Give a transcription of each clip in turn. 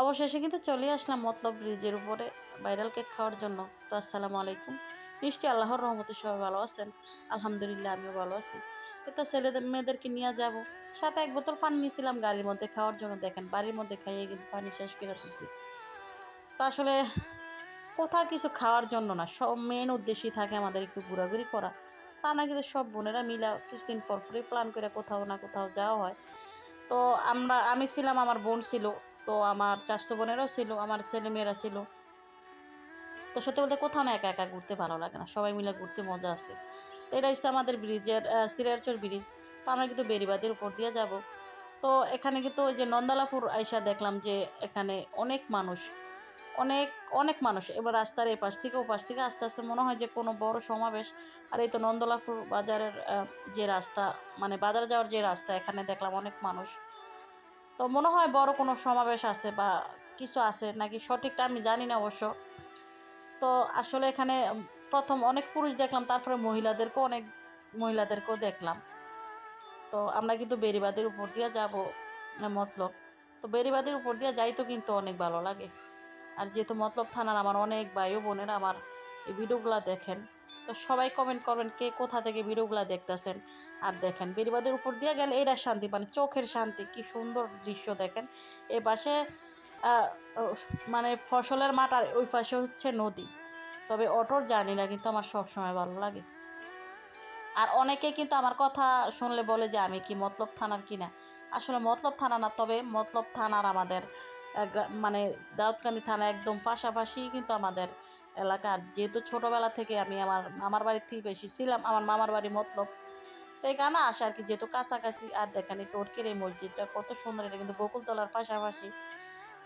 অবশেষে কিন্তু চলে আসলাম মতলব ব্রিজের উপরে ভাইরাল কেক খাওয়ার জন্য। তো আসসালামু আলাইকুম। নিশ্চয়ই আল্লাহর রহমতে সবাই ভালো আছেন। আলহামদুলিল্লাহ, আমিও ভালো আছি। তো ছেলেদের মেয়েদেরকে নিয়ে যাব। সাথে এক বোতল পানি নিয়েছিলাম গাড়ির মধ্যে খাওয়ার জন্য। দেখেন, বাড়ির মধ্যে খাইয়ে কিন্তু পানি শেষ করে দিছি। তো আসলে কোথাও কিছু খাওয়ার জন্য না, সব মেন উদ্দেশ্যই থাকে আমাদের একটু ঘোরাঘুরি করা। তা না কিন্তু সব বোনেরা মিলা কিছুদিন পর পরই প্ল্যান করে কোথাও না কোথাও যাওয়া হয়। তো আমরা আমি ছিলাম, আমার বোন ছিল। তো আমার চাস্তো বোনেরাও ছিল, আমার ছেলে মেয়েরা ছিল। তো সত্যি বলতে কোথাও না একা একা ঘুরতে ভালো লাগে না, সবাই মিলে ঘুরতে মজা আছে। তো এটা হচ্ছে আমাদের ব্রিজের সিরিয়ারচর ব্রিজ তো আমরা কিন্তু বেরিবাদের উপর দিয়ে যাব। তো এখানে কিন্তু ওই যে নন্দালাপুর আইসা দেখলাম যে এখানে অনেক মানুষ, অনেক অনেক মানুষ। এবার রাস্তার এই পাশ থেকে ও পাশ থেকে আস্তে আস্তে মনে হয় যে কোনো বড় সমাবেশ। আর এই তো নন্দলাপুর বাজারের যে রাস্তা মানে বাজার যাওয়ার যে রাস্তা, এখানে দেখলাম অনেক মানুষ। তো মনে হয় বড় কোনো সমাবেশ আছে বা কিছু আছে নাকি? সঠিকটা আমি জানি না অবশ্য। তো আসলে এখানে প্রথম অনেক পুরুষ দেখলাম, তারপরে মহিলাদেরকেও অনেক মহিলাদেরকেও দেখলাম। তো আমরা কিন্তু বেরিবাদের উপর দিয়ে যাব মতলব। তো বেরিবাদের উপর দিয়ে যাই তো কিন্তু অনেক ভালো লাগে। আর যেহেতু মতলব থানার আমার অনেক ভাই বোনেরা আমার এই ভিডিওগুলো দেখেন তো সবাই কমেন্ট করবেন কে কোথা থেকে ভিডিওগুলো দেখতেছেন। আর দেখেন বেরিবাদের উপর দিয়ে গেলে এটা শান্তি মানে চোখের শান্তি, কি সুন্দর দৃশ্য দেখেন। এ পাশে মানে ফসলের মাঠ আর ওই পাশে হচ্ছে নদী। তবে অটোর জার্নি না কিন্তু আমার সবসময় ভালো লাগে। আর অনেকে কিন্তু আমার কথা শুনলে বলে যে, আমি কি মতলব থানার কিনা? আসলে মতলব থানা না, তবে মতলব থানার আমাদের মানে দাউদকান্দি থানা একদম পাশাপাশি কিন্তু আমাদের এলাকার। যেহেতু ছোটোবেলা থেকে আমি আমার মামার থেকে বেশি ছিলাম, আমার মামার বাড়ি মতলব। তো এই কারণে আসে আর কি, যেহেতু কাছাকাছি, আর দেখেন এই টোটকের এই মসজিদটা কত সুন্দর, এটা কিন্তু বকুলতলার পাশাপাশি।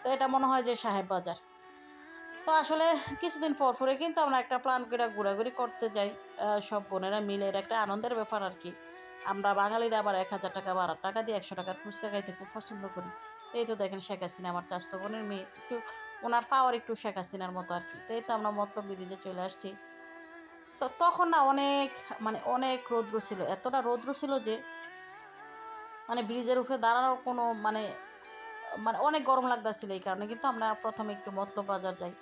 তো এটা মনে হয় যে সাহেব বাজার। তো আসলে কিছুদিন পর পরে কিন্তু আমরা একটা প্ল্যান করে ঘোরাঘুরি করতে যাই সব বোনেরা মিলে। এটা একটা আনন্দের ব্যাপার আর কি। আমরা বাঙালিরা আবার এক হাজার টাকা বারো টাকা দিয়ে একশো টাকার ফুচকা খাইতে খুব পছন্দ করি। তো এই তো দেখেন শেখ হাসিনা, আমার চাষতো বোনের মেয়ে। একটু ওনার পাওয়ার একটু শেখ হাসিনার মতো আর কি। তো এই তো আমরা মতলব ব্রিজে চলে আসছি। তো তখন না অনেক মানে অনেক রৌদ্র ছিল। এতটা রৌদ্র ছিল যে মানে ব্রিজের উপরে দাঁড়ানোর কোনো মানে মানে অনেক গরম লাগতেছিল এই কারণে। কিন্তু আমরা প্রথমে একটু মতলব বাজার যাই।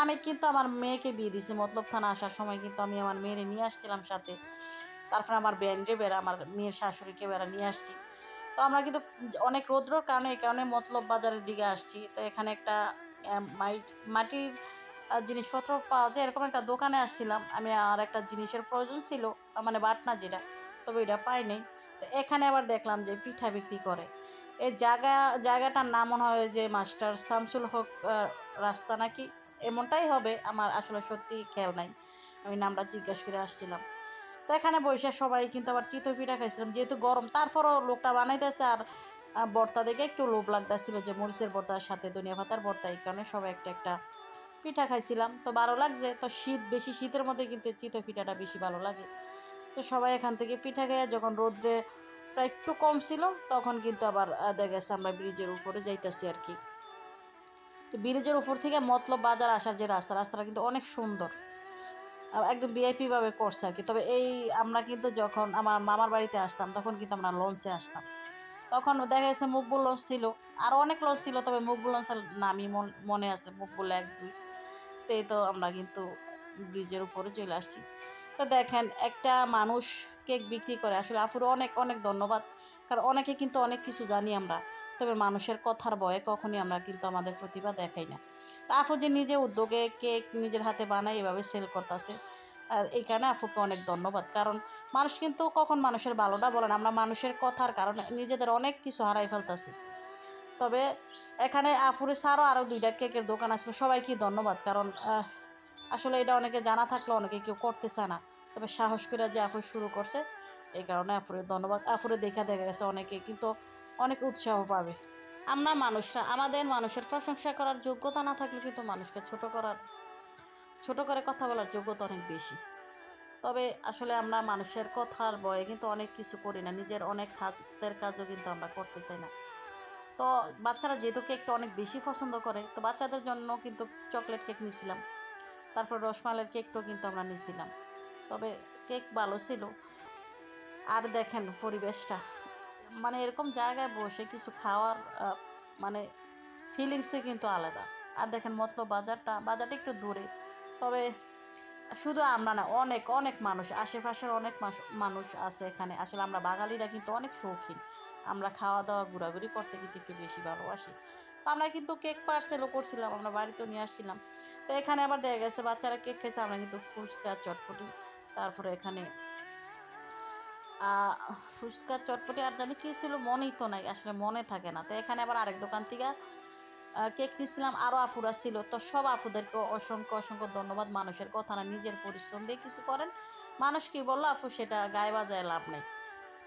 আমি কিন্তু আমার মেয়েকে বিয়ে দিছি মতলব থানা আসার সময় কিন্তু আমি আমার মেয়েরে নিয়ে আসছিলাম সাথে। তারপরে আমার ব্যান্ডে বেড়া, আমার মেয়ের শাশুড়িকে বেড়া নিয়ে আসছি। তো আমরা কিন্তু অনেক রৌদ্রর কারণে এই কারণে মতলব বাজারের দিকে আসছি। তো এখানে একটা মাটির জিনিসপত্র পাওয়া যায়। এরকম একটা দোকানে আসছিলাম। আমি আর একটা জিনিসের প্রয়োজন ছিল মানে বাটনা যেটা, তবে এটা পাইনি তো এখানে আবার দেখলাম যে পিঠা বিক্রি করে। এই জায়গা, জায়গাটার নাম মনে হয় যে মাস্টার শামসুল হক রাস্তা নাকি? এমনটাই হবে, আমার আসলে সত্যি খেয়াল নাই। আমি নামটা জিজ্ঞাসা করে আসছিলাম। তো এখানে বসে সবাই কিন্তু আবার চিতই পিঠা খাইছিলাম। যেহেতু গরম, তারপরও লোকটা বানাইতেছে আর বর্তা দেখে একটু লোভ লাগতেছিল যে মরিচের বর্তার সাথে দুনিয়া পাতার বর্তা এই কারণে সবাই একটা একটা পিঠা খাইছিলাম। তো ভালো লাগছে। তো শীত, বেশি শীতের মধ্যে কিন্তু চিতই পিঠাটা বেশি ভালো লাগে। তো সবাই এখান থেকে পিঠা খেয়ে যখন রোদ্রে প্রায় একটু কম ছিল, তখন কিন্তু আবার দেখা গেছে আমরা ব্রিজের উপরে যাইতেছি আর কি। তো ব্রিজের উপর থেকে মতলব বাজার আসার যে রাস্তা, রাস্তাটা কিন্তু অনেক সুন্দর। একদম ভিআইপি ভাবে করছে আর কি। তবে এই আমরা কিন্তু যখন আমার মামার বাড়িতে আসতাম, তখন কিন্তু আমরা লঞ্চে আসতাম। তখন দেখা গেছে মুকবুল লঞ্চ ছিল। আরও অনেক লঞ্চ ছিল, তবে মুকবুল লঞ্চের নামই মন- মনে আছে মুকবুল এক, দুই। তো এই তো আমরা কিন্তু ব্রিজের উপরে চলে আসছি। তো দেখেন, একটা মানুষ কেক বিক্রি করে। আসলে আফুর অনেক অনেক ধন্যবাদ। কারণ অনেকে কিন্তু অনেক কিছু জানি আমরা। তবে মানুষের কথার ভয়ে কখনই আমরা কিন্তু আমাদের প্রতিভা দেখাই না। তা আফু যে নিজে উদ্যোগে কেক নিজের হাতে বানায়, এভাবে সেল করতেছে এই কারণে আফুকে অনেক ধন্যবাদ। কারণ মানুষ কিন্তু কখন মানুষের ভালোটা বলে না, আমরা মানুষের কথার কারণে নিজেদের অনেক কিছু হারাই ফেলতেছি। তবে এখানে আফুরে ছাড়াও আরও দুইটা কেকের দোকান আসলে সবাইকে ধন্যবাদ। কারণ আসলে এটা অনেকে জানা থাকলে অনেকে কেউ করতে চায় না। তবে সাহস করে যে আফুর শুরু করছে, এই কারণে আফুরের ধন্যবাদ। আফুরে দেখা দেখা গেছে অনেকে, কিন্তু অনেক উৎসাহ পাবে। আমরা মানুষরা, আমাদের মানুষের প্রশংসা করার যোগ্যতা না থাকলে কিন্তু মানুষকে ছোট করার, ছোট করে কথা বলার যোগ্যতা অনেক বেশি। তবে আসলে আমরা মানুষের কথার বয়ে কিন্তু অনেক কিছু করি না, নিজের অনেক হাতের কাজও কিন্তু আমরা করতে চাই না। তো বাচ্চারা যেহেতু কেকটা অনেক বেশি পছন্দ করে, তো বাচ্চাদের জন্য কিন্তু চকলেট কেক নিয়েছিলাম তারপর রসমালের কেকটাও কিন্তু আমরা নিয়েছিলাম তবে কেক ভালো ছিল। আর দেখেন পরিবেশটা। মানে এরকম জায়গায় বসে কিছু খাওয়ার মানে ফিলিংসই কিন্তু আলাদা। আর দেখেন মতলব বাজারটা বাজারটা একটু দূরে। তবে শুধু আমরা না, অনেক অনেক মানুষ, আশেপাশের অনেক মানুষ আছে এখানে। আসলে আমরা বাঙালিরা কিন্তু অনেক শৌখিন। আমরা খাওয়া দাওয়া ঘোরাঘুরি করতে কিন্তু একটু বেশি ভালোবাসি। তো আমরা কিন্তু কেক পার্সেলও করছিলাম, আমরা বাড়িতেও নিয়ে আসছিলাম। তো এখানে আবার দেখা গেছে, বাচ্চারা কেক খেয়েছে আমরা কিন্তু ফুচকা চটফটি তারপরে এখানে ফুচকা চটপটি আর জানি কী ছিল, মনেই তো নাই, আসলে মনে থাকে না। তো এখানে আবার আরেক দোকান থেকে কেক নিয়েছিলাম আরও আফুরা ছিল। তো সব আফুদেরকে অসংখ্য অসংখ্য ধন্যবাদ, মানুষের কথা না, নিজের পরিশ্রম দিয়ে কিছু করেন। মানুষ কি বলল, আফু, সেটা গায়ে বাজায় লাভ নেই।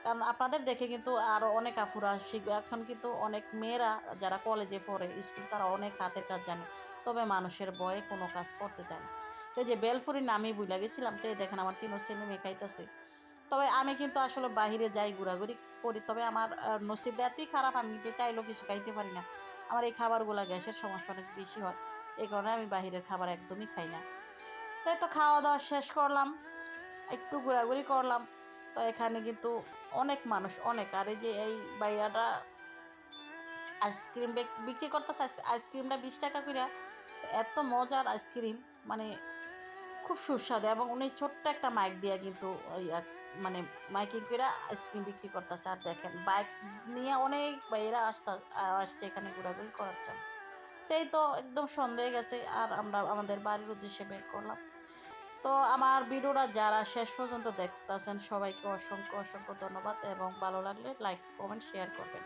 কারণ আপনাদের দেখে কিন্তু আরও অনেক আফুরা শিখবে। এখন কিন্তু অনেক মেয়েরা, যারা কলেজে পড়ে স্কুল তারা অনেক হাতের কাজ জানে। তবে মানুষের বয়ে কোনো কাজ করতে চায় না। তো যে বেলফুরির নামই বুঝলা গেছিলাম, তো দেখেন আমার তিনও ছেলে মেয়ে খাইতেছে। তবে আমি কিন্তু আসলে বাইরে যাই ঘোরাঘুরি করি। তবে আমার আহ, নসিবটা এতই খারাপ আমি কিন্তু চাইলেও কিছু খাইতে পারি না। আমার এই খাবারগুলো গ্যাসের সমস্যা অনেক বেশি হয়। এই কারণে আমি বাইরের খাবার একদমই খাই না। তাই তো খাওয়া দাওয়া শেষ করলাম একটু ঘোরাঘুরি করলাম। তো এখানে কিন্তু অনেক মানুষ অনেক। আর এই যে এই বাইয়াটা আইসক্রিম বিক্রি করতেছে আইসক্রিমটা বিশ টাকা করে। তো এত মজার আইসক্রিম মানে খুব সুস্বাদু। এবং উনি ছোট্ট একটা মাইক দিয়ে কিন্তু ওই মানে মাইকিং করে আইসক্রিম বিক্রি করতেছে। আর দেখেন, বাইক নিয়ে অনেক বাইরা আসতে, আসছে এখানে ঘোরাঘুরি করার জন্য। তাই তো একদম সন্দেহ গেছে, আর আমরা আমাদের বাড়ির উদ্দেশ্যে বের করলাম। তো আমার ভিডিওটা যারা শেষ পর্যন্ত দেখতেছেন, সবাইকে অসংখ্য অসংখ্য ধন্যবাদ এবং ভালো লাগলে লাইক কমেন্ট শেয়ার করবেন।